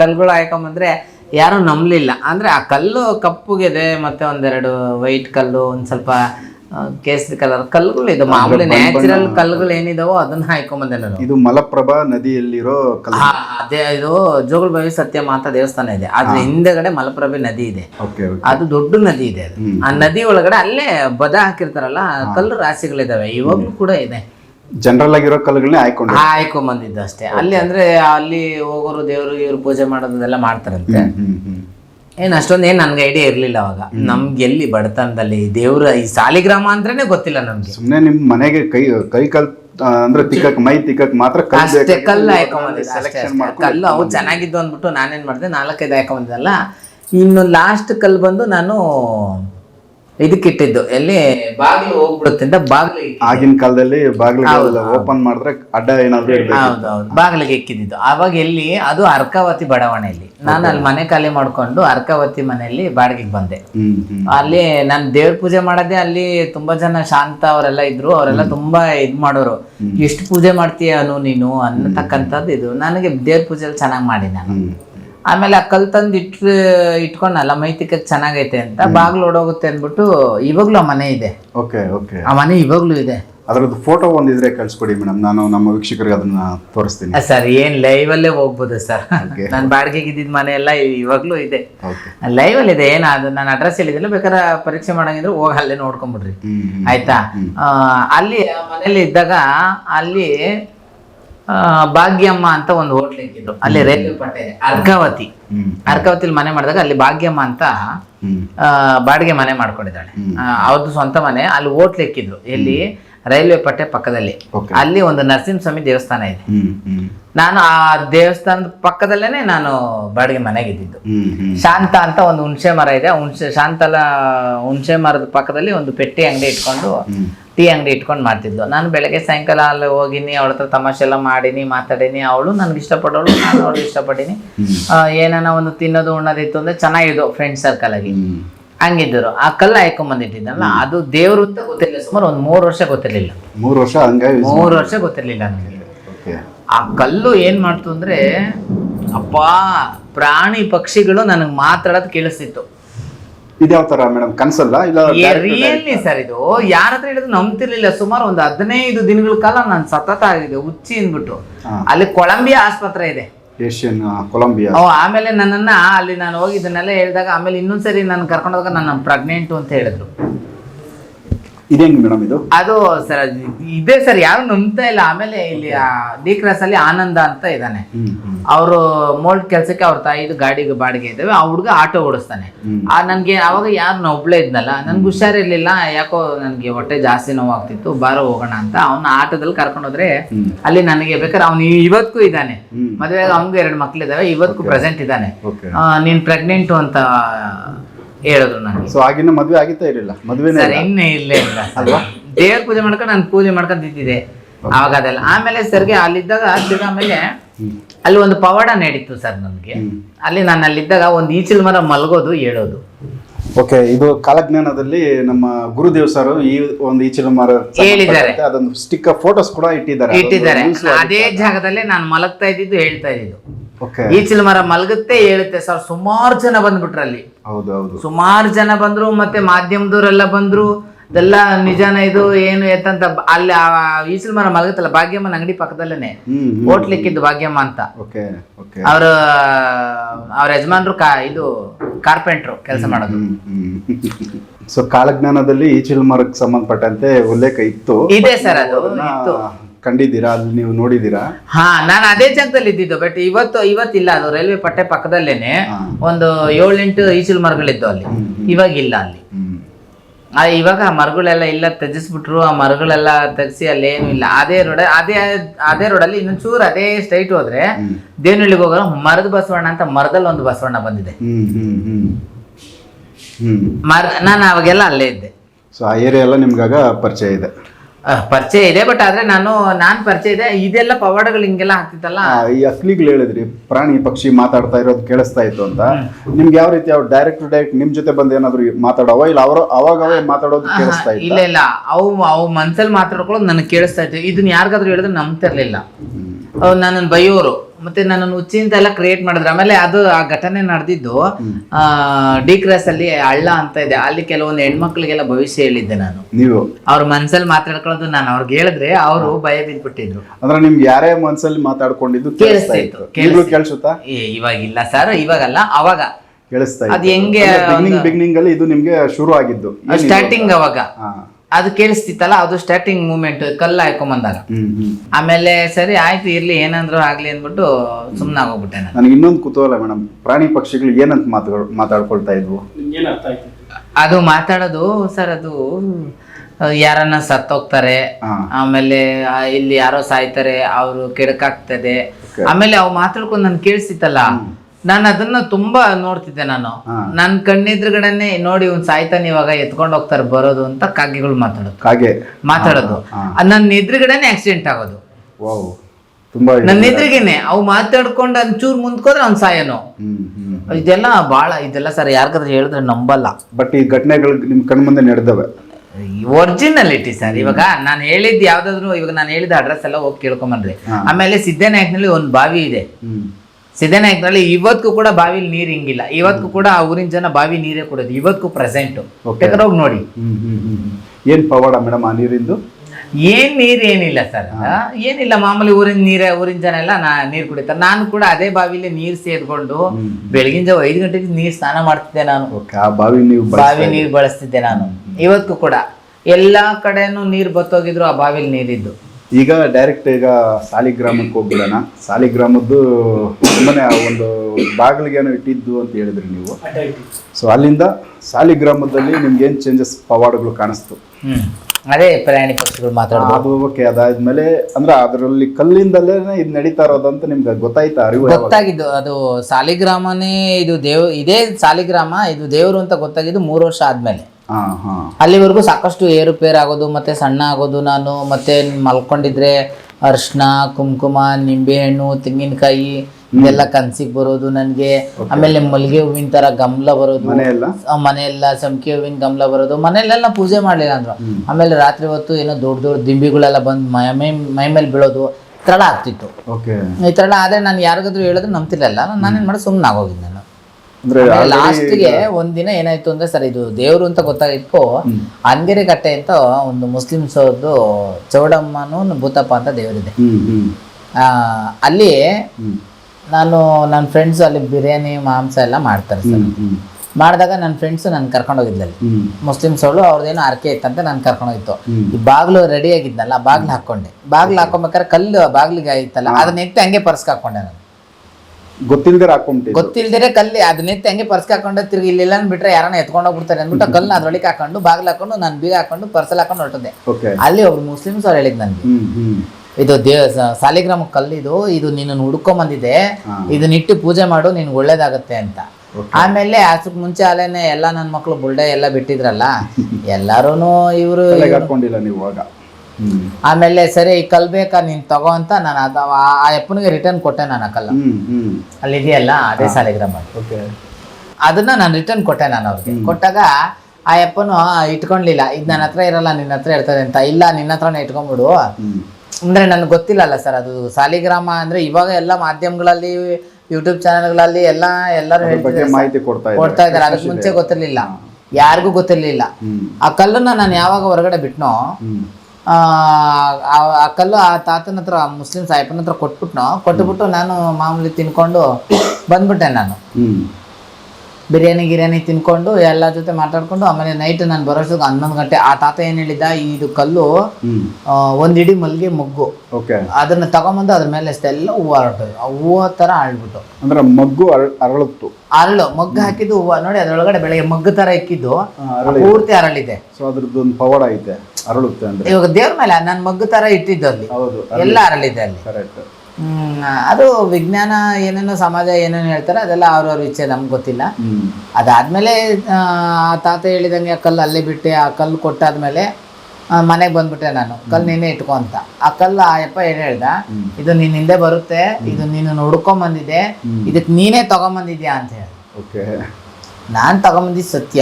ಕಲ್ಗಳು ಹಾಕೊಂಬಂದ್ರೆ ಯಾರು ನಂಬಲಿಲ್ಲ. ಅಂದ್ರೆ ಆ ಕಲ್ಲು ಕಪ್ಪುಗಿದೆ ಮತ್ತೆ ಒಂದೆರಡು ವೈಟ್ ಕಲ್ಲು ಒಂದ್ ಸ್ವಲ್ಪ ಕೇಸರಿ ಕಲರ್ ಕಲ್ಲುಗಳು ಇದು ಮಾಮೂಲಿ ನ್ಯಾಚುರಲ್ ಕಲ್ಲುಗಳು ಏನಿದಾವೋ ಅದನ್ನ ಹಾಕೊಂಬಂದೆ ನಾನು. ಇದು ಮಲಪ್ರಭಾ ನದಿಯಲ್ಲಿರೋ ಕಲ್ಲು. ಅದೇ ಇದು ಸತ್ಯ ಸತ್ಯಮಾತ ದೇವಸ್ಥಾನ ಇದೆ. ಅದ್ರ ಹಿಂದೆಗಡೆ ಮಲಪ್ರಭೆ ನದಿ ಇದೆ. ಅದು ದೊಡ್ಡ ನದಿ ಇದೆ ಅದು. ಆ ನದಿ ಒಳಗಡೆ ಅಲ್ಲೇ ಬದ ಹಾಕಿರ್ತಾರಲ್ಲ ಕಲ್ಲು ರಾಶಿಗಳಿದಾವೆ. ಇವಾಗ್ಲೂ ಕೂಡ ಇದೆ. ಜನರಲ್ ಆಗಿರೋ ಕಲ್ಲುಗಳನ್ನೇ ಆಯ್ಕೊಂಡು ಹಾಯ್ಕೊಂಬಂದಿದ್ದು ಅಷ್ಟೇ ಅಲ್ಲಿ ಅಂದ್ರೆ ಅಲ್ಲಿ ಹೋಗೋರು ದೇವರು ಇವ್ರು ಪೂಜೆ ಮಾಡೋದೆಲ್ಲ ಮಾಡ್ತಾರಂತೆ. ಏನ್ ಅಷ್ಟೊಂದು ಏನ್ ನನ್ಗೆ ಐಡಿಯಾ ಇರಲಿಲ್ಲ ಅವಾಗ ನಮ್ಗೆ ಎಲ್ಲಿ ಬಡತನದಲ್ಲಿ ದೇವ್ರ ಈ ಸಾಲಿಗ್ರಾಮ ಅಂದ್ರೇನೆ ಗೊತ್ತಿಲ್ಲ ನಮ್ಗೆ ಸುಮ್ನೆ ನಿಮ್ ಮನೆಗೆ ಕೈ ಕೈ ಕಲ್ ಅಂದ್ರೆ ತಿಕ್ಕಕ್ ಮೈ ತಿಕ್ಕಕ್ ಮಾತ್ರ ಕಲ್ಲು ಅಷ್ಟೇ. ಕಲ್ಲು ಹಾಕೊಂಬಂದಿದ್ದೆ ಅಷ್ಟೇ ಸೆಲೆಕ್ಷನ್ ಅಷ್ಟೇ. ಮಾಡ್ಕೊಂಡು ಕಲ್ಲು ಅವು ಚೆನ್ನಾಗಿದ್ದು ಅಂದ್ಬಿಟ್ಟು ನಾನೇನ್ ಮಾಡಿದೆ ನಾಲ್ಕೈದು ಹಾಕೊಂಬಂದಿದ್ದಲ್ಲ ಇನ್ನು ಲಾಸ್ಟ್ ಕಲ್ಲು ಬಂದು ನಾನು ಇದಕ್ಕಿಟ್ಟಿದ್ದು ಎಲ್ಲಿ ಬಾಗಿಲು ಹೋಗ್ಬಿಡುತ್ತೆ ಅಂತ ಬಾಗಿಲು ಆಗಿನ ಕಾಲದಲ್ಲಿ ಬಾಗಿಲು ಓಪನ್ ಮಾಡಿದ್ರೆ ಅಡ್ಡ ಏನಾದ್ರು ಹೌದೌದು ಬಾಗಿಲಿಗೆ ಇಕ್ಕಿದ್ದು ಅವಾಗ ಎಲ್ಲಿ ಅದು ಅರ್ಕಾವತಿ ಬಡಾವಣೆಯಲ್ಲಿ. ನಾನು ಅಲ್ಲಿ ಮನೆ ಖಾಲಿ ಮಾಡ್ಕೊಂಡು ಅರ್ಕಾವತಿ ಮನೆಯಲ್ಲಿ ಬಾಡಿಗೆಗೆ ಬಂದೆ. ಅಲ್ಲಿ ನಾನು ದೇವ್ರ ಪೂಜೆ ಮಾಡದೆ ಅಲ್ಲಿ ತುಂಬಾ ಜನ ಶಾಂತ ಅವರೆಲ್ಲ ಇದ್ರು. ಅವರೆಲ್ಲ ತುಂಬಾ ಇದ್ ಮಾಡೋರು. ಎಷ್ಟು ಪೂಜೆ ಮಾಡ್ತೀಯ ನೀನು ಅನ್ನತಕ್ಕಂಥದ್ದು ಇದು. ನನಗೆ ದೇವ್ರ ಪೂಜೆ ಚೆನ್ನಾಗಿ ಮಾಡಿ ನಾನು. ಆಮೇಲೆ ಆ ಕಲ್ ತಂದು ಇಟ್ಟು ಇಟ್ಕೊಂಡಲ್ಲ ಮೈತಿಕಕ್ಕೆ ಚೆನ್ನಾಗೈತೆ ಅಂತ ಬಾಗ್ಲು ಓಡೋಗುತ್ತೆ ಅಂದ್ಬಿಟ್ಟು ಇವಾಗ್ಲೂ ಆ ಮನೆ ಇದೆ. Okay okay. ಆ ಮನೆ ಇವಾಗ್ಲೂ ಇದೆ. ಅದ್ರದ್ದು ಫೋಟೋ ಒಂದಿದ್ರೆ ಕಳ್ಸ್ಕೊಡಿ ಮೇಡಮ್. ನಾನು ನಮ್ಮ ವೀಕ್ಷಕರಿಗೆ ಅದನ್ನ ತೋರಿಸ್ತೀನಿ. ಸರ್ ಏನ್ ಲೈವ್ ಅಲ್ಲೇ ಹೋಗ್ಬೋದು ಸರ್. ನಾನು ಬಾಡಿಗೆಗೆ ಇದ್ದಿದ್ ಮನೆ ಎಲ್ಲ ಇವಾಗ್ಲೂ ಇದೆ. ಓಕೆ. ಲೈವ್ ಅಲ್ಲಿ ಇದೆ. ಏನ ಅದು ನಾನು ಅಡ್ರೆಸ್ ಹೇಳಿದಿಲ್ಲ ಬೇಕಾದ್ರೆ ಪರೀಕ್ಷೆ ಮಾಡಂಗಿದ್ರೆ ಹೋಗಿ ಅಲ್ಲೇ ನೋಡ್ಕೊಂಬಿಡ್ರಿ. ಹ್ಮ್. ಆಯ್ತಾ? ಆ, ಅಲ್ಲಿ ಆ ಮನೇಲಿ ಇದ್ದಾಗ ಅಲ್ಲಿ ಭಾಗ್ಯಮ್ಮ ಅಂತ ಒಂದು ಹೋಟ್ಲ್ ಇಟ್ಟಿದ್ರು ಅಲ್ಲಿ ರೈಲ್ವೆ ಪಟ್ಟೆ. ಅರ್ಕಾವತಿ. ಅರ್ಕಾವತಿಲಿ ಮನೆ ಮಾಡಿದಾಗ ಅಲ್ಲಿ ಭಾಗ್ಯಮ್ಮ ಅಂತ ಬಾಡಿಗೆ ಮನೆ ಮಾಡ್ಕೊಂಡಿದ್ದಾಳೆ. ಅವ್ರದ್ದು ಸ್ವಂತ ಮನೆ ಅಲ್ಲಿ ಹೋಟ್ಲ್ ಇಕ್ಕಿದ್ರು ಎಲ್ಲಿ ರೈಲ್ವೆ ಪಟ್ಟೆ ಪಕ್ಕದಲ್ಲಿ. ಅಲ್ಲಿ ಒಂದು ನರಸಿಂಹಸ್ವಾಮಿ ದೇವಸ್ಥಾನ ಇದೆ. ನಾನು ಆ ದೇವಸ್ಥಾನದ ಪಕ್ಕದಲ್ಲೇನೆ ನಾನು ಬಾಡಿಗೆ ಮನೆಗಿದ್ದಿದ್ದು ಹ್ಮ್ ಹ್ಮ್. ಶಾಂತ ಅಂತ ಒಂದು ಹುಣಸೆ ಮರ ಇದೆ. ಹುಣ್ಸೆ ಶಾಂತಲ ಹುಣಸೆ ಮರದ ಪಕ್ಕದಲ್ಲಿ ಒಂದು ಪೆಟ್ಟಿ ಅಂಗಡಿ ಇಟ್ಕೊಂಡು ಟೀ ಅಂಗಡಿ ಇಟ್ಕೊಂಡು ಮಾಡ್ತಿದ್ಲು. ನಾನು ಬೆಳಗ್ಗೆ ಸಾಯಂಕಾಲ ಅಲ್ಲಿ ಹೋಗಿನಿ ಅವಳ ಹತ್ರ ತಮಾಷೆ ಎಲ್ಲ ಮಾಡೀನಿ ಮಾತಾಡೀನಿ. ಅವಳು ನನ್ಗೆ ಇಷ್ಟಪಡೋಳು ನಾನು ಅವಳು ಇಷ್ಟಪಡೀನಿ. ಏನಾನ ಒಂದು ತಿನ್ನೋದು ಉಣ್ಣೋದಿತ್ತು ಅಂದ್ರೆ ಚೆನ್ನಾಗಿದ್ದು ಫ್ರೆಂಡ್ ಸರ್ಕಲ್ ಆಗಿ. ಹಂಗಿದ್ರು ಹಂಗಿದ್ದರು. ಆ ಕಲ್ಲು ಹಾಕೊಂಡ್ ಬಂದಿಟ್ಟಿದ್ದಲ್ಲ ಅದು ದೇವ್ರ ಗೊತ್ತಿಲ್ಲ ಗೊತ್ತಿರಲಿಲ್ಲ. ಸುಮಾರು ಒಂದು ಮೂರು ವರ್ಷ ಗೊತ್ತಿರಲಿಲ್ಲ. ಮೂರು ವರ್ಷ ಹಂಗೆ ಮೂರು ವರ್ಷ ಗೊತ್ತಿರಲಿಲ್ಲ ನನಗೆ. ಆ ಕಲ್ಲು ಏನ್ ಮಾಡ್ತು ಅಂದ್ರೆ ಅಪ್ಪ ಪ್ರಾಣಿ ಪಕ್ಷಿಗಳು ನನಗೆ ಮಾತಾಡೋದು ಕೇಳಿಸ್ತಿತ್ತು. ಇದ್ಯಾವ ತರ ಮೇಡಮ್ ಕನ್ಸಲ್ಲ ಇಲ್ಲ ರಿಯಲಿ ಸರ್ ಇದು? ಯಾರ ಹತ್ರ ಹೇಳಿದ್ರು ನಂಬ್ತಿರ್ಲಿಲ್ಲ ಸುಮಾರು ಒಂದು ಹದಿನೈದು ದಿನಗಳ ಕಾಲ ನಾನು ಸತತ ಆಗಿದೆ ಹುಚ್ಚಿ ಅಂದ್ಬಿಟ್ಟು. ಅಲ್ಲಿ ಕೊಲಂಬಿಯಾ ಆಸ್ಪತ್ರೆ ಇದೆ. Asian Columbia? ಆಮೇಲೆ ನನ್ನನ್ನ ಅಲ್ಲಿ ನಾನು ಹೋಗಿದ್ದನ್ನೆಲ್ಲ ಹೇಳಿದಾಗ ಆಮೇಲೆ ಇನ್ನೊಂದ್ಸರಿ ನಾನು ಕರ್ಕೊಂಡೋದಾಗ ನಾನು ಪ್ರೆಗ್ನೆಂಟು ಅಂತ ಹೇಳಿದ್ರು. ಮೇಡಮ್ ಇದು? ಅದು ಸರ್ ಇದೆ ಸರ್ ಯಾರು ನಂಬ್ತಾ ಇಲ್ಲ. ಆಮೇಲೆ ಇಲ್ಲಿ ಡಿ ಕ್ರಾಸ್ ಅಲ್ಲಿ ಆನಂದ ಅಂತ ಇದ್ದಾನೆ. ಅವರು ಮೋಲ್ಡ್ ಕೆಲಸಕ್ಕೆ ಅವ್ರ ತಾಯಿದು ಗಾಡಿಗೆ ಬಾಡಿಗೆ ಇದ್ದಾವೆ. ಆ ಹುಡುಗ ಆಟೋ ಓಡಿಸ್ತಾನೆ. ಆ ನನ್ಗೆ ಅವಾಗ ಯಾರು ನಾ ಒಬ್ಳೇ ಇದ್ನಲ್ಲ ನನ್ಗೆ ಹುಷಾರಿರ್ಲಿಲ್ಲ. ಯಾಕೋ ನನ್ಗೆ ಹೊಟ್ಟೆ ಜಾಸ್ತಿ ನೋವಾಗ್ತಿತ್ತು. ಬಾರ ಹೋಗೋಣ ಅಂತ ಅವನ ಆಟೋದಲ್ಲಿ ಕರ್ಕೊಂಡು ಹೋದ್ರೆ ಅಲ್ಲಿ ನನಗೆ ಬೇಕಾದ್ರೆ ಅವ್ನು ಇವತ್ತಿಗೂ ಇದ್ದಾನೆ. ಮದುವೆ ಅವನಿಗೂ ಎರಡು ಮಕ್ಳಿದಾವೆ. ಇವತ್ತಿಗೂ ಪ್ರೆಸೆಂಟ್ ಇದ್ದಾನೆ. ನೀನ್ ಪ್ರೆಗ್ನೆಂಟು ಅಂತ ಹೇಳಿದ್ರು ನನಗೆ ಸೊ ಆಗಿನ ಮದುವೆ ಆಗಿತ್ತಾ ಇರಲಿಲ್ಲ. ಮದುವೆ ಸರ್ ಇನ್ನೇ ಇಲ್ಲೇ ಇಲ್ಲ. ಅಲ್ವಾ? ದೇವ್ರ ಪೂಜೆ ಮಾಡ್ಕೊಂಡು ನಾನು ಪೂಜೆ ಮಾಡ್ಕೊಂಡು ಇದ್ದಿದ್ದೆ ಅವಾಗ ಅದೆಲ್ಲ. ಆಮೇಲೆ ಸರ್ಗೆ ಅಲ್ಲಿದ್ದಾಗ ತಿರ್ಗಾ ಆಮೇಲೆ ಅಲ್ಲಿ ಒಂದು ಪವಾಡ ನಡೀತು ಸರ್ ನನಗೆ ಅಲ್ಲಿ ನಾನು ಅಲ್ಲಿದ್ದಾಗ ಒಂದು ಈಚಿಲ್ ಮರ ಮಲಗೋದು ಹೇಳೋದು ಓಕೆ ಇದು ಕಾಲಜ್ಞಾನದಲ್ಲಿ ನಮ್ಮ ಗುರುದೇವ್ ಸರ್ ಈ ಒಂದು ಈಚಿಲ ಮರ ಹೇಳಿದ್ದಾರೆ. ಅದೊಂದು ಸ್ಟಿಕ್ ಫೋಟೋಸ್ ಕೂಡ ಇಟ್ಟಿದ್ದಾರೆ. ಇಟ್ಟಿದ್ದಾರೆ. ಅದೇ ಜಾಗದಲ್ಲೇ ನಾನು ಮಲಗ್ತಾ ಇದ್ದಿದ್ದು ಹೇಳ್ತಾ ಇದ್ದಿದ್ದು. ಈಚಿಲ್ ಮರ ಮಲಗುತ್ತೆ ಹೇಳುತ್ತೆ ಸರ್ ಸುಮಾರು ಜನ ಬಂದ್ಬಿಟ್ರ ಅಲ್ಲಿ. ಹೌದು ಹೌದು. ಸುಮಾರು ಜನ ಬಂದ್ರು ಮತ್ತೆ ಮಾಧ್ಯಮದವರೆಲ್ಲ ಬಂದ್ರು. ಅದೆಲ್ಲ ನಿಜಾನ ಇದು ಏನು ಎತ್ತಂತ ಅಲ್ಲಿ ಈಚಿಲ್ ಮರ ಮಲಗುತ್ತಲ್ಲ ಭಾಗ್ಯಮ್ಮನ ಅಂಗಡಿ ಪಕ್ಕದಲ್ಲೇನೆ. ಓಟ್ಲಿಕ್ಕಿದ್ದು ಹೋಟ್ಲಿಕ್ಕಿದ್ದು ಭಾಗ್ಯಮ್ಮ ಅಂತ. ಅವ್ರ ಅವ್ರ ಯಜಮಾನ್ರು ಕಾ ಇದು ಕಾರ್ಪೆಂಟ್ರು ಕೆಲಸ ಮಾಡೋದು. ಸೊ ಕಾಲಜ್ಞಾನದಲ್ಲಿ ಈಚಿಲ್ ಮರಕ್ಕೆ ಸಂಬಂಧಪಟ್ಟಂತೆ ಉಲ್ಲೇಖ ಇತ್ತು. ಇದೆ ಸರ್ ಅದು ಇತ್ತು. ಕಂಡಿದ್ದೀರಾ? ಅಲ್ಲಿ ನೀವು ನೋಡಿದ್ದೀರಾ? ಹಾ ನಾನು ಅದೇ ಜಾಗದಲ್ಲಿ ಇದ್ದಿದ್ದು ಬಟ್ ಇವತ್ತು ಇವತ್ತಿಲ್ಲ ಅದು ರೈಲ್ವೆ ಪಟ್ಟೆ ಪಕ್ಕದಲ್ಲೇನೆ. ಒಂದು ಏಳೆಂಟು ಈಚಲ್ ಮರಗಳಿದ್ದು ಅಲ್ಲಿ. ಇವಾಗ ಇಲ್ಲ ಅಲ್ಲಿ. ಆ ಇವಾಗ ಆ ಮರಗಳೆಲ್ಲ ಇಲ್ಲ ತೆಗೆಸ್ಬಿಟ್ರು ಆ ಮರಗಳೆಲ್ಲ ತೆಗೆಸಿ ಅಲ್ಲಿ ಏನು ಇಲ್ಲ. ಅದೇ ರೋಡ್ ಅದೇ ಅದೇ ರೋಡಲ್ಲಿ ಇನ್ನೊಂದು ಚೂರು ಅದೇ ಸ್ಟ್ರೈಟ್ ಹೋದ್ರೆ ದೇವನಹಳ್ಳಿಗೆ ಹೋಗೋ ಮರದ ಬಸವಣ್ಣ ಅಂತ ಮರದಲ್ಲಿ ಒಂದು ಬಸವಣ್ಣ ಬಂದಿದೆ. ಮರ ನಾನು ಅವಾಗೆಲ್ಲ ಅಲ್ಲೇ ಇದ್ದೆ. ಸೊ ಆ ಏರಿಯಾ ಎಲ್ಲ ನಿಮ್ಗಾಗ ಪರಿಚಯ ಇದೆ. ಪರಿಚಯ ಇದೆ ಬಟ್ ಆದ್ರೆ ನಾನು ನಾನ್ ಪರಿಚಯ ಇದೆ. ಇದೆಲ್ಲ ಪವಾಡಗಳು ಹಿಂಗೆಲ್ಲ ಆಗ್ತಿತ್ತಲ್ಲ? ಆ, ಈ ಅಸ್ಲಿಗಳು ಹೇಳಿದ್ರಿ ಪ್ರಾಣಿ ಪಕ್ಷಿ ಮಾತಾಡ್ತಾ ಇರೋದು ಕೇಳಿಸ್ತಾ ಇತ್ತು ಅಂತ. ನಿಮ್ಗೆ ಯಾವ ರೀತಿ ಅವ್ರು ಡೈರೆಕ್ಟ್ ಡೈರೆಕ್ಟ್ ನಿಮ್ ಜೊತೆ ಬಂದು ಏನಾದ್ರು ಮಾತಾಡವ? ಇಲ್ಲ ಅವರು ಅವಾಗ ಅವೇ ಮಾತಾಡೋದು ಕೇಳಿಸ್ತಾ ಇತ್ತು? ಇಲ್ಲ ಇಲ್ಲ. ಅವು ಅವು ಮನ್ಸಲ್ಲಿ ಮಾತಾಡ್ಕೊಳ್ಳೋದು ನನಗೆ ಕೇಳಿಸ್ತಾ ಇತ್ತು. ಇದನ್ನ ಯಾರಿಗಾದ್ರೂ ಹೇಳಿದ್ರೆ ನಂಬ್ತಿರ್ಲಿಲ್ಲ. ನಾನು ಬೈಯೋರು. ಮತ್ತೆ ನನ್ನನ್ನು ಉಚ್ಚಿಂತ ಎಲ್ಲ ಕ್ರಿಯೇಟ್ ಮಾಡಿದ್ರು. ಆಮೇಲೆ ಅದು ಆ ಘಟನೆ ನಡೆದಿದ್ದು ಡಿ ಕ್ರಾಸ್ ಅಲ್ಲಿ ಹಳ್ಳ ಅಂತ ಇದೆ. ಅಲ್ಲಿ ಕೆಲವೊಂದು ಹೆಣ್ಮಕ್ಳಿಗೆಲ್ಲ ಭವಿಷ್ಯ ಹೇಳಿದ್ದೆ ನಾನು. ನೀವು? ಅವ್ರ ಮನ್ಸಲ್ಲಿ ಮಾತಾಡ್ಕೊಳ್ಳೋದು ನಾನು ಅವ್ರಿಗೆ ಹೇಳಿದ್ರೆ ಅವರು ಭಯ ಬಿದ್ಬಿಟ್ಟಿದ್ರು. ಅಂದ್ರೆ ನಿಮ್ಗೆ ಯಾರೇ ಮನ್ಸಲ್ಲಿ ಮಾತಾಡ್ಕೊಂಡಿದ್ದು ಕೇಳಿಸ್ತಾ ಇತ್ತು. ಕೇಳಿಸ್ತಾ ಈಗಲೂ ಇತ್ತು. ಕೇಳಿಸುತ್ತಾ? ಏ ಇವಾಗಿಲ್ಲ ಸರ್ ಇವಾಗಲ್ಲ ಅವಾಗ. ಕೇಳಿಸ್ತಾ ಅದು ಹೆಂಗೆ ಬಿಗ್ನಿಂಗ್ ಅಲ್ಲಿ ಇದು ನಿಮ್ಗೆ ಶುರು ಆಗಿದ್ದು ಸ್ಟಾರ್ಟಿಂಗ್ ಅವಾಗ. ಅದು ಕೇಳಿಸ್ತಿತ್ತಲ್ಲ ಅದು ಸ್ಟಾರ್ಟಿಂಗ್ ಮೂಮೆಂಟ್ ಕಲ್ಲು ಹಾಕೊಂಬಂದಾಗ ಆಮೇಲೆ ಸರಿ ಆಯ್ತು ಇರ್ಲಿ ಏನಂದ್ರು ಆಗ್ಲಿ ಅಂದ್ಬಿಟ್ಟು ಸುಮ್ಮನೆ ಆಗೋಗ್ಬಿಟ್ಟೆ ನಾನು. ನನಗೆ ಇನ್ನೊಂದು ಕುತೂಹಲ ಮೇಡಮ್. ಪ್ರಾಣಿ ಪಕ್ಷಿಗಳು ಏನಂತ ಮಾತು ಮಾತಾಡ್ಕೊಳ್ತಾ ಇದ್ವು? ಅದು ಮಾತಾಡೋದು ಸರ್ ಅದು ಯಾರನ್ನ ಸತ್ತೋಗ್ತಾರೆ. ಆಮೇಲೆ ಇಲ್ಲಿ ಯಾರೋ ಸಾಯ್ತಾರೆ ಅವರು ಕೆಡಕಾಗ್ತದೆ. ಆಮೇಲೆ ಅವು ಮಾತಾಡ್ಕೊಂಡು ನನ್ ಕೇಳಿಸ್ತಿತ್ತಲ್ಲ ನಾನು ಅದನ್ನ ತುಂಬಾ ನೋಡ್ತಿದ್ದೆ ನಾನು. ನನ್ನ ನನ್ ಕಣ್ಣೆದುರುಗಡೆನೆ ನೋಡಿ ಒಂದ್ ಸಾಯ್ತಾನೆ ಇವಾಗ ಎತ್ಕೊಂಡು ಹೋಗ್ತಾರೆ ಬರೋದು ಅಂತ ಕಾಗೆಗಳು ಮಾತಾಡೋದು. ಕಾಗೆ. ಮಾತಾಡೋದು. ಅದ್ ನನ್ನ ಎದುರುಗಡೆನೆ ಆಕ್ಸಿಡೆಂಟ್ ಆಗೋದು. ವಾವ್. ತುಂಬಾ. ನನ್ನ ಎದುರಿಗೇನೆ. ಅವು ಮಾತಾಡ್ಕೊಂಡು ಒಂಚೂರು ಮುಂದ್ಕೋದ್ರೆ ಅವ್ನ್ ಸಾಯನು. ಇದೆಲ್ಲ ಬಹಳ ಇದೆಲ್ಲ ಸರ್ ಯಾರಿಗಾದ್ರೂ ಹೇಳಿದ್ರೆ ನಂಬಲ್ಲ. ಬಟ್ ಈ ಘಟನೆಗಳು ನಿಮ್ ಕಣ್ಮುಂದೆ ನಡೆದವೆ. Originality sir. ಇವಾಗ ನಾನು ಹೇಳಿದ್ ಯಾವ್ದಾದ್ರು ಇವಾಗ ನಾನು ಹೇಳಿದ ಅಡ್ರೆಸ್ ಎಲ್ಲ ಹೋಗಿ ಕೇಳ್ಕೊಂಬನ್ರಿ. ಆಮೇಲೆ ಸಿದ್ದನಾಯಕ್ನಲ್ಲಿ ಒಂದು ಬಾವಿ ಇದೆ. ಸಿದ್ದನಾಯಕ್ನಲ್ಲಿ ಇವತ್ತು ಕೂಡ ಬಾವಿಲಿ ನೀರು ಹಿಂಗಿಲ್ಲ ಇವತ್ತಿಗೂ ಕೂಡ ಆ ಊರಿನ ಜನ ಬಾವಿ ನೀರೇ ಕೊಡೋದು. ಇವತ್ತಿಗೂ ಪ್ರೆಸೆಂಟ್ ಹೋಗಿ ನೋಡಿ. ಏನು ಪವಾಡ ಮೇಡಮ್ ಆ ನೀರಿಂದು? ಏನ್ ನೀರ್ ಏನಿಲ್ಲ ಸರ್. ಏನಿಲ್ಲ. ಮಾಮೂಲಿ ಊರಿನ ನೀರೇ ಊರಿನ ಜನ ಎಲ್ಲ ನಾ ನೀರ್ ಕುಡಿತಾರೆ. ನಾನು ಕೂಡ ಅದೇ ಬಾವಿಲಿ ನೀರ್ ಸೇದ್ಕೊಂಡು ಬೆಳಗಿನ ಜಾವ ಐದು ಗಂಟೆಗೆ ನೀರ್ ಸ್ನಾನ ಮಾಡ್ತಿದ್ದೆ ನಾನು. ಬಾವಿ ನೀರು ಬಳಸ್ತಿದ್ದೆ ನಾನು. ಇವತ್ತು ಕೂಡ. ಎಲ್ಲಾ ಕಡೆನೂ ನೀರು ಬತ್ತೋಗಿದ್ರು ಆ ಬಾವಿಲಿ ನೀರಿದ್ದು. ಈಗ ಡೈರೆಕ್ಟ್ ಈಗ ಸಾಲಿಗ್ರಾಮಕ್ಕೆ ಹೋಗ್ಬಿಡೋಣ. ಸಾಲಿಗ್ರಾಮದ್ದು ಸುಮ್ಮನೆ ಆ ಒಂದು ಬಾಗಿಲಿಗೇನೋ ಇಟ್ಟಿದ್ದು ಅಂತ ಹೇಳಿದ್ರಿ ನೀವು. ಸೊ ಅಲ್ಲಿಂದ ಸಾಲಿಗ್ರಾಮದಲ್ಲಿ ನಿಮ್ಗೆ ಏನ್ ಚೇಂಜಸ್ ಪವಾಡಗಳು ಕಾಣಿಸ್ತು? ಅದೇ ಪ್ರಯಾಣಿ ಪಕ್ಷಗಳು ಮಾತಾಡೋದು ಅದು ಓಕೆ ಅದಾದ್ಮೇಲೆ ಅಂದ್ರೆ ಅದರಲ್ಲಿ ಕಲ್ಲಿಂದಲೇ ಇದು ನಡೀತಾ ಇರೋದಂತ ನಿಮ್ಗೆ ಗೊತ್ತಾಯ್ತಾ ಅರಿವು? ಗೊತ್ತಾಗಿದ್ದು. ಅದು ಸಾಲಿಗ್ರಾಮನೇ ಇದು ದೇವ್ ಇದೇ ಸಾಲಿಗ್ರಾಮ ಇದು ದೇವರು ಅಂತ ಗೊತ್ತಾಗಿದ್ದು ಮೂರು ವರ್ಷ ಆದ್ಮೇಲೆ. ಅಲ್ಲಿವರೆಗೂ ಸಾಕಷ್ಟು ಏರುಪೇರು ಆಗೋದು ಮತ್ತೆ ಸಣ್ಣ ಆಗೋದು ನಾನು ಮತ್ತೆ ಮಲ್ಕೊಂಡಿದ್ರೆ ಅರ್ಶಿನ ಕುಂಕುಮ ನಿಂಬೆಹಣ್ಣು ತೆಂಗಿನಕಾಯಿ ಇದೆಲ್ಲ ಕನ್ಸಿಗೆ ಬರೋದು ನನಗೆ. ಆಮೇಲೆ ಮಲ್ಗೆ ಹೂವಿನ ತರ ಗಮಲ ಬರೋದು. ಮನೆಯೆಲ್ಲ? ಸಂಕಿ ಹೂವಿನ ಗಮಲ ಬರೋದು. ಮನೆಯಲ್ಲೆಲ್ಲ ಪೂಜೆ ಮಾಡಲಿಲ್ಲ ಅಂದ್ರು. ಆಮೇಲೆ ರಾತ್ರಿ ಹೊತ್ತು ಏನೋ ದೊಡ್ಡ ದೊಡ್ಡ ದಿಂಬಿಗಳೆಲ್ಲ ಬಂದು ಮೈ ಮೈ ಮೇಲೆ ಬೀಳೋದು. ಈ ಥರ ಆಗ್ತಿತ್ತು. ಈ ಥರ ಆದ್ರೆ ನಾನು ಯಾರಿಗಾದ್ರೂ ಹೇಳಿದ್ರೆ ನಂಬ್ತಿರ್ಲಿಲ್ಲ. ನಾನೇನು ಮಾಡಿ ಸುಮ್ಮನೆ ಆಗೋಗಿದ್ದೆ ಲಾಸ್ಟ್ಗೆ ಒಂದಿನ ಏನಾಯ್ತು ಅಂದ್ರೆ ಸರ್ ಇದು ದೇವ್ರು ಅಂತ ಗೊತ್ತಾಗಿತ್ತು. ಹಂಗೇರಿ ಕಟ್ಟೆ ಅಂತ ಒಂದು ಮುಸ್ಲಿಮ್ಸ್ ಅವ್ರದ್ದು ಚೌಡಮ್ಮನು ಭೂತಪ್ಪ ಅಂತ ದೇವರಿದೆ. ಆ, ಅಲ್ಲಿ ನಾನು ನನ್ನ ಫ್ರೆಂಡ್ಸ್ ಅಲ್ಲಿ ಬಿರಿಯಾನಿ ಮಾಂಸ ಎಲ್ಲ ಮಾಡ್ತಾರೆ ಸರ್. ಮಾಡಿದಾಗ ನನ್ನ ಫ್ರೆಂಡ್ಸ್ ನಾನು ಕರ್ಕೊಂಡೋಗಿದ್ದೆ ಅಲ್ಲಿ ಮುಸ್ಲಿಮ್ಸ್ ಅವಳು ಅವ್ರದ್ದೇನೋ ಅರ್ಕೆ ಇತ್ತಂತ ನಾನು ಕರ್ಕೊಂಡೋಗಿತ್ತು. ಹೋಯ್ತು ಈ ಬಾಗ್ಲು ರೆಡಿ ಆಗಿದ್ನಲ್ಲ ಬಾಗ್ಲು ಹಾಕೊಂಡೆ. ಬಾಗ್ಲು ಹಾಕೊಂಬೇಕಾದ್ರೆ ಕಲ್ಲು ಬಾಗ್ಲಿಗೆ ಆಯ್ತಲ್ಲ ಅದನ್ನ ಎತ್ತಿ ಹಂಗೆ ಪರ್ಸ್ಗೆ ಹಾಕೊಂಡೆ ನಾನು. ಗೊತ್ತಿಲ್ದೇ ಹಾಕೊಂಡ್ಬಿಟ್ಟು ಗೊತ್ತಿಲ್ದಿರೆ ಕಲ್ಲಿ ಅದನ್ನ ಎತ್ತಿ ಹಂಗೆ ಪರ್ಸ್ಗೆ ಹಾಕೊಂಡು ತಿರ್ಗಿ ಇಲ್ಲೆಲ್ಲ ಬಿಟ್ರೆ ಯಾರನ್ನ ಎತ್ಕೊಂಡು ಹೋಗ್ಬಿಡ್ತಾರೆ ಅಂದ್ಬಿಟ್ಟು ಕಲ್ಲ ಅದ್ರೊಳಗೆ ಹಾಕೊಂಡು ಬಾಗ್ಲ ಹಾಕೊಂಡು ನಾನು ಬೀಗ ಹಾಕೊಂಡು ಪರ್ಸಲ್ ಹಾಕೊಂಡು ಹೊರಟದೆ ಓಕೆ ಅಲ್ಲಿ ಒಬ್ರು ಮುಸ್ಲಿಮ್ಸ್ ಅವ್ರು ಹೇಳಿದ್ ನನಗೆ ಹ್ಮ್ ಹ್ಮ್. ಇದು ದೇವ ಸಾಲಿಗ್ರಾಮ ಕಲ್ಲಿದು ಇದು ನಿನ್ನನ್ನು ಹುಡ್ಕೊಂಡ್ ಬಂದಿದೆ ಹಾ. ಇದನ್ನ ಇಟ್ಟು ಪೂಜೆ ಮಾಡು ನಿನ್ಗೆ ಒಳ್ಳೇದಾಗತ್ತೆ ಅಂತ. ಆಮೇಲೆ ಅದಕ್ಕೆ ಮುಂಚೆ ಅಲ್ಲೇನೆ ಎಲ್ಲ ನನ್ನ ಮಕ್ಕಳು ಬುಲ್ಡೆ ಎಲ್ಲ ಬಿಟ್ಟಿದ್ರಲ್ಲ ಎಲ್ಲಾರು ಇವರು ತಲೆಗೆ ಹಾಕೊಂಡಿಲ್ಲ ನೀವು ಆಗ. ಹ್ಮ್ ಆಮೇಲೆ ಸರಿ ಈ ಕಲ್ ಬೇಕಾ ನೀನ್ ತಗೋ ಅಂತ ನಾನು ಅದ ಆ- ಅಪ್ಪನಿಗೆ ರಿಟರ್ನ್ ಕೊಟ್ಟೆ ನಾನು ಆ ಕಲ್ಲ ಅಲ್ಲಿ ಇದೆಯಲ್ಲ ಅದೇ ಸಾಲಿಗ್ರಾಮ್ ಅದನ್ನ ನಾನು ರಿಟರ್ನ್ ಕೊಟ್ಟೆ ನಾನು ಅವ್ರಿಗೆ. ಕೊಟ್ಟಾಗ ಆ ಅಪ್ಪನು ಇಟ್ಕೊಂಡ್ಲಿಲ್ಲ ಇದು ನನ್ನ ಹತ್ರ ಇರಲ್ಲ ನಿನ್ನ ಹತ್ರ ಇರ್ತದೆ ಅಂತ. ಇಲ್ಲ ನಿನ್ನ ಹತ್ರನೇ ಇಟ್ಕೊಂಡ್ಬಿಡು. ಅಂದ್ರೆ ನನ್ಗೆ ಗೊತ್ತಿಲ್ಲಲ್ಲ ಸರ್ ಅದು ಸಾಲಿಗ್ರಾಮ ಅಂದ್ರೆ ಇವಾಗ ಎಲ್ಲ ಮಾಧ್ಯಮಗಳಲ್ಲಿ ಯೂಟ್ಯೂಬ್ ಚಾನೆಲ್ಗಳಲ್ಲಿ ಎಲ್ಲ ಎಲ್ಲರೂ ಮಾಹಿತಿ ಕೊಡ್ತಾ ಇದ್ದಾರೆ. ಅದಕ್ಕೆ ಮುಂಚೆ ಗೊತ್ತಿರ್ಲಿಲ್ಲ. ಯಾರಿಗೂ ಗೊತ್ತಿರ್ಲಿಲ್ಲ. ಆ ಕಲ್ಲನ್ನ ನಾನು ಯಾವಾಗ ಹೊರಗಡೆ ಬಿಟ್ನೋ ಆ ಕಲ್ಲು ಆ ತಾತನ ಹತ್ರ ಮುಸ್ಲಿಂ ಸಾಹೇಬನ ಹತ್ರ ಕೊಟ್ಬಿಟ್ನೋ ಕೊಟ್ಬಿಟ್ಟು ನಾನು ಮಾಮೂಲಿ ತಿನ್ಕೊಂಡು ಬಂದ್ಬಿಟ್ಟೆ ನಾನು. ಬಿರಿಯಾನಿ ಗಿರಿಯಾನಿ ತಿನ್ಕೊಂಡು ಎಲ್ಲ ಜೊತೆ ಮಾತಾಡ್ಕೊಂಡು ಆಮೇಲೆ ನೈಟ್ ನಾನು ಬರೋಷ್ಟಕ್ಕೆ ಹನ್ನೊಂದು ಗಂಟೆ ಆ ತಾತ ಏನು ಹೇಳಿದ ಇದು ಕಲ್ಲು ಒಂದು ಇಡೀ ಮಲ್ಲಿಗೆ ಮೊಗ್ಗು. ಅದನ್ನ ತಗೊಂಬಂದು ಅದ್ರ ಮೇಲೆ ಎಲ್ಲ ಹೂವು ಹರಟೋದು ಆ ಹೂವು ತರ ಅಳ್ಬಿಟ್ಟು ಅಂದ್ರೆ ಮಗ್ಗು ಅರಳ್ ಅರಳುತ್ತು. ಅರಳು ಮೊಗ್ಗು ಹಾಕಿದ್ದು ಹೂವು ನೋಡಿ ಅದ್ರೊಳಗಡೆ ಬೆಳಗ್ಗೆ ಮೊಗ್ಗು ತರ ಇಕ್ಕಿದ್ದು ಪೂರ್ತಿ ಅರಳಿದೆ. ಸೊ ಅದ್ರದ್ದು ಒಂದು ಪವಾಡ ಐತೆ ಅರಳುತ್ತೆ ಅಂದ್ರೆ. ಇವಾಗ ದೇವ್ರ ಮೇಲೆ ನನ್ ಮಗ್ಗು ತರ ಇಟ್ಟಿದ್ದು ಅಲ್ಲಿ. ಹೌದು ಎಲ್ಲ ಅರಳಿದೆ ಅಲ್ಲಿ. ಕರೆಕ್ಟ್ ಅದು ವಿಜ್ಞಾನ ಏನೇನೋ ಸಮಾಜ ಏನೇನು ಹೇಳ್ತಾರೆ ಅದೆಲ್ಲ ಅವ್ರವ್ರ ಇಚ್ಛೆ ನಮ್ಗೆ ಗೊತ್ತಿಲ್ಲ. ಅದಾದಮೇಲೆ ತಾತ ಹೇಳಿದಂಗೆ ಆ ಕಲ್ಲು ಅಲ್ಲೇ ಬಿಟ್ಟೆ ಆ ಕಲ್ಲು ಕೊಟ್ಟಾದ್ಮೇಲೆ ಮನೆಗೆ ಬಂದ್ಬಿಟ್ಟೆ ನಾನು. ಕಲ್ಲು ನೀನೇ ಇಟ್ಕೊ ಅಂತ. ಆ ಕಲ್ಲು ಆ ಯಪ್ಪ ಏನು ಹೇಳ್ದ? ಇದು ನಿನ್ನ ಹಿಂದೆ ಬರುತ್ತೆ ಇದು ನೀನು ನೋಡ್ಕೊಂಡ್ ಬಂದಿದೆ ಇದಕ್ಕೆ ನೀನೇ ತಗೊಂಬಂದಿದ್ಯಾ ಅಂತ ಹೇಳಿ ಓಕೆ. ನಾನು ತಗೊಂಬಂದಿದ್ದು ಸತ್ಯ.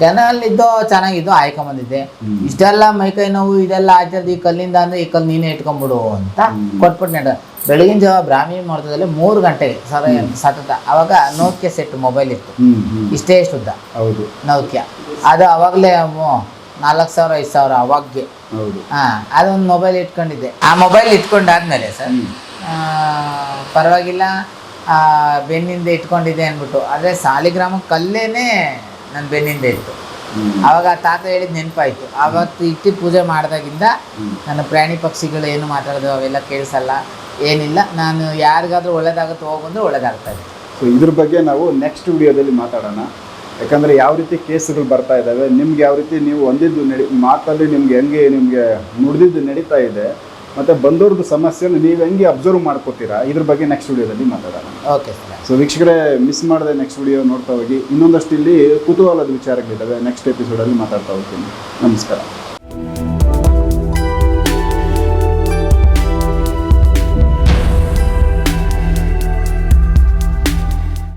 ಯಾಕಂದ್ರೆ ಅಲ್ಲಿದ್ದೋ ಚೆನ್ನಾಗಿದ್ದು ಆಯ್ಕೊಂಬಂದಿದ್ದೆ. ಇಷ್ಟೆಲ್ಲ ಮೈಕೈ ನೋವು ಇದೆಲ್ಲ ಆಯ್ತದ ಈ ಕಲ್ಲಿಂದ ಅಂದ್ರೆ ಈ ಕಲ್ಲು ನೀನೇ ಇಟ್ಕೊಂಬಿಡು ಅಂತ ಕೊಟ್ಬಿಟ್ಟು ನಡ ಬೆಳಗಿನ ಜಾವ ಬ್ರಾಹ್ಮಿ ಮುಹೂರ್ತದಲ್ಲಿ ಮೂರು ಗಂಟೆಗೆ ಸರ ಸತತ. ಅವಾಗ ನೋಕ್ಯ ಸೆಟ್ ಮೊಬೈಲ್ ಇತ್ತು. ಇಷ್ಟೇ ಇಷ್ಟು ಉದ್ದ ಹೌದು. ನೌಕ್ಯ ಅದು ಅವಾಗಲೇ ನಾಲ್ಕು ಸಾವಿರ ಐದು ಸಾವಿರ ಅವಾಗೆ ಹೌದು. ಹಾಂ ಅದೊಂದು ಮೊಬೈಲ್ ಇಟ್ಕೊಂಡಿದ್ದೆ. ಆ ಮೊಬೈಲ್ ಇಟ್ಕೊಂಡಾದ್ಮೇಲೆ ಸರ್ ಪರವಾಗಿಲ್ಲ ಆ, ಬೆನ್ನಿಂದ ಇಟ್ಕೊಂಡಿದ್ದೆ ಅಂದ್ಬಿಟ್ಟು. ಆದರೆ ಸಾಲಿಗ್ರಾಮ ಕಲ್ಲೇನೆ ನನ್ನ ಬೆನ್ನಿಂದ ಇತ್ತು. ಆವಾಗ ಆ ತಾತ ಹೇಳಿದ ನೆನಪಾಯ್ತು. ಆವತ್ತು ಇಟ್ಟು ಪೂಜೆ ಮಾಡಿದಾಗಿಂದ ನನ್ನ ಪ್ರಾಣಿ ಪಕ್ಷಿಗಳು ಏನು ಮಾತಾಡೋದು ಅವೆಲ್ಲ ಕೇಳಿಸಲ್ಲ. ಏನಿಲ್ಲ. ನಾನು ಯಾರಿಗಾದ್ರೂ ಒಳ್ಳೇದಾಗುತ್ತೆ ಹೋಗಂದ್ರೆ ಒಳ್ಳೇದಾಗ್ತಾ ಇದೆ. ಸೊ ಇದ್ರ ಬಗ್ಗೆ ನಾವು ನೆಕ್ಸ್ಟ್ ವಿಡಿಯೋದಲ್ಲಿ ಮಾತಾಡೋಣ. ಯಾಕಂದ್ರೆ ಯಾವ ರೀತಿ ಕೇಸ್ಗಳು ಬರ್ತಾ ಇದ್ದಾವೆ ನಿಮ್ಗೆ ಯಾವ ರೀತಿ ನೀವು ಒಂದಿದ್ದು ನಡಿ ಮಾತಲ್ಲಿ ನಿಮ್ಗೆ ಹೆಂಗೆ ನಿಮಗೆ ನುಡಿದಿದ್ದು ನಡೀತಾ ಇದೆ ಮತ್ತೆ ಬಂದವ್ರದ್ದು ಸಮಸ್ಯೆನ ನೀವು ಹೆಂಗೆ ಅಬ್ಸರ್ವ್ ಮಾಡ್ಕೋತೀರಾ? ಇದ್ರ ಬಗ್ಗೆ ನೆಕ್ಸ್ಟ್ ವಿಡಿಯೋದಲ್ಲಿ ಮಾತಾಡೋಣ. ಓಕೆ ಸೊ ವೀಕ್ಷಕರೇ ಮಿಸ್ ಮಾಡದೆ ನೆಕ್ಸ್ಟ್ ವಿಡಿಯೋ ನೋಡ್ತಾ ಹೋಗಿ. ಇನ್ನೊಂದಷ್ಟು ಇಲ್ಲಿ ಕುತೂಹಲದ ವಿಚಾರಗಳಿದ್ದಾವೆ. ನೆಕ್ಸ್ಟ್ ಎಪಿಸೋಡಲ್ಲಿ ಮಾತಾಡ್ತಾ ಹೋಗ್ತೀನಿ. ನಮಸ್ಕಾರ.